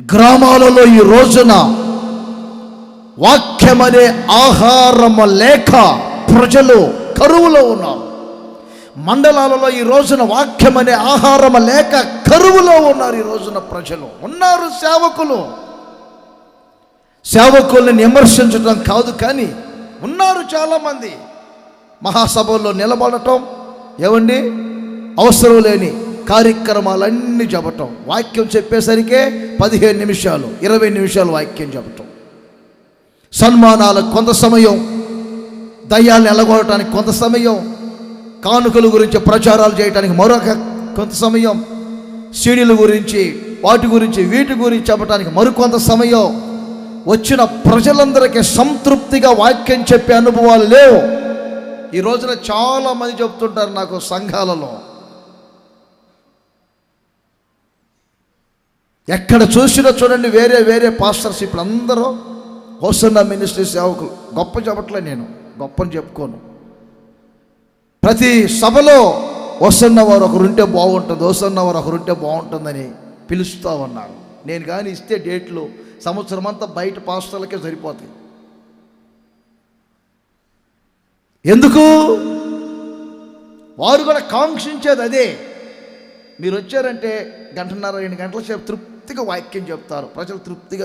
గ్రామాలలో ఈ రోజున వాక్యమనే ఆహారము లేక ప్రజలు కరువులో ఉన్నారు. మండలాలలో ఈ రోజున వాక్యమనే ఆహారము లేక కరువులో ఉన్నారు ఈ రోజున ప్రజలు. ఉన్నారు సేవకులు. సేవకుల్ని విమర్శించడం కాదు కానీ ఉన్నారు చాలామంది. మహాసభల్లో నిలబడటం ఏమండి అవసరం లేని కార్యక్రమాలన్నీ చెప్పటం వాక్యం చెప్పేసరికే పదిహేను నిమిషాలు ఇరవై నిమిషాలు వాక్యం చెప్పటం సన్మానాలకు కొంత సమయం దయ్యాలను ఎలగొడటానికి కొంత సమయం కానుకల గురించి ప్రచారాలు చేయడానికి మరొక కొంత సమయం సీడీల గురించి వాటి గురించి వీటి గురించి చెప్పడానికి మరికొంత సమయం. వచ్చిన ప్రజలందరికీ సంతృప్తిగా వాక్యం చెప్పే అనుభవాలు లేవు. ఈ రోజున చాలామంది చెప్తుంటారు నాకు సంఘాలలో ఎక్కడ చూసినా చూడండి వేరే వేరే పాస్టర్స్ ఇప్పుడు అందరూ హోసన్న మినిస్ట్రీ సేవకులు. గొప్ప చెప్పట్లే నేను గొప్పని చెప్పుకోను. ప్రతి సభలో వస్తున్న వారు ఒకరుంటే బాగుంటుంది వస్తున్న వారు ఒకరుంటే బాగుంటుందని పిలుస్తూ ఉన్నారు. నేను కానీ ఇస్తే డేట్లు సంవత్సరం అంతా బయట పాస్టర్లకే సరిపోతాయి. ఎందుకు? వారు కూడా కాంక్షించేది అదే. మీరు వచ్చారంటే గంటన్నర రెండు గంటల సేపు తృప్తిగా వాక్యం చెప్తారు. ప్రజలు తృప్తిగా